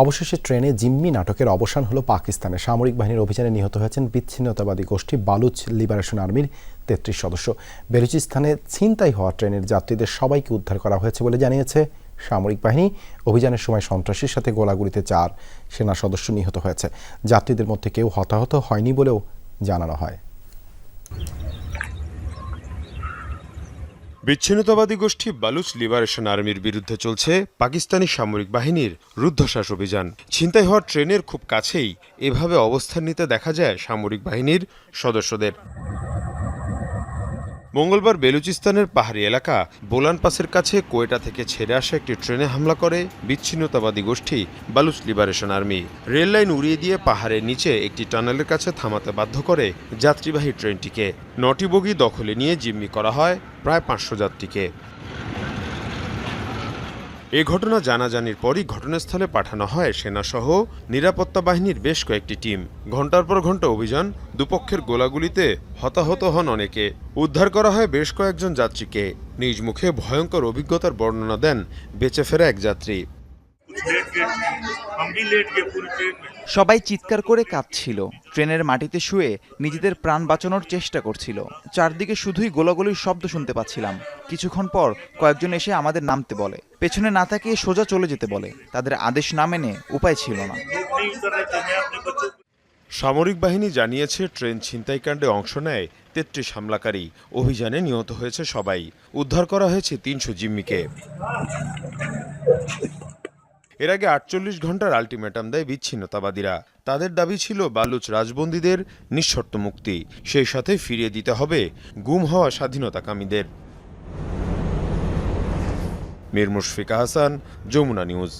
অবশেষে ট্রেনে জিম্মি নাটকের অবসান হলো পাকিস্তানে সামরিক বাহিনীর অভিযানে নিহত হয়েছেন বিচ্ছিন্নতাবাদী গোষ্ঠী বালুচ লিবারেশন আর্মির তেত্রিশ সদস্য। বেলুচিস্তানে ছিনতাই হওয়া ট্রেনের যাত্রীদের সবাইকে উদ্ধার করা হয়েছে বলে জানিয়েছে সামরিক বাহিনী। অভিযানের সময় সন্ত্রাসীর সাথে গোলাগুলিতে চার সেনা সদস্য নিহত হয়েছে। যাত্রীদের মধ্যে কেউ হতাহত হয়নি বলেও জানানো হয়। বিচ্ছিন্নতাবাদী গোষ্ঠী বালুচ লিবারেশন আর্মির বিরুদ্ধে চলছে পাকিস্তানি সামরিক বাহিনীর রুদ্ধশ্বাস অভিযান। ছিনতাই হওয়া ট্রেনের খুব কাছেই এভাবে অবস্থান নিতে দেখা যায় সামরিক বাহিনীর সদস্যদের। মঙ্গলবার বেলুচিস্তানের পাহাড়ি এলাকা বোলান পাসের কাছে কোয়েটা থেকে ছেড়ে আসা একটি ট্রেনে হামলা করে বিচ্ছিন্নতাবাদী গোষ্ঠী বালুচ লিবারেশন আর্মি। রেললাইন উড়িয়ে দিয়ে পাহাড়ের নিচে একটি টানেলের কাছে থামাতে বাধ্য করে যাত্রীবাহী ট্রেনটিকে। নটি বগি দখলে নিয়ে জিম্মি করা হয় প্রায় পাঁচশো যাত্রীকে। এ ঘটনা জানাজানির পরই ঘটনাস্থলে পাঠানো হয় সেনাসহ নিরাপত্তা বাহিনীর বেশ কয়েকটি টিম। ঘণ্টার পর ঘণ্টা অভিযান, দুপক্ষের গোলাগুলিতে হতাহত হন অনেকে। উদ্ধার করা হয় বেশ কয়েকজন যাত্রীকে। নিজ মুখে ভয়ঙ্কর অভিজ্ঞতার বর্ণনা দেন বেঁচে ফেরা এক যাত্রী। সবাই চিৎকার করে কাঁদছিল ট্রেনের মাটিতে শুয়ে নিজেদের প্রাণ বাঁচানোর চেষ্টা করছিল। চারদিকে শুধুই গোলাগুলির শব্দ শুনতে পাচ্ছিলাম। কিছুক্ষণ পর কয়েকজন এসে আমাদের নামতে বলে। পেছনে না তাকিয়ে সোজা চলে যেতে বলে। তাদের আদেশ না মেনে উপায় ছিল না। সামরিক বাহিনী জানিয়েছে ট্রেন ছিনতাইকাণ্ডে অংশ নেয় তেত্রিশ হামলাকারী। অভিযানে নিহত হয়েছে সবাই। উদ্ধার করা হয়েছে তিনশো জিম্মিকে। এর আগে আটচল্লিশ ঘণ্টার আলটিমেটাম দেয় বিচ্ছিন্নতাবাদীরা। তাদের দাবি ছিল বালুচ রাজবন্দীদের নিঃশর্ত মুক্তি। সেই সাথে ফিরিয়ে দিতে হবে গুম হওয়া স্বাধীনতাকামীদের। মীর মুশফিকা হাসান যমুনা নিউজ।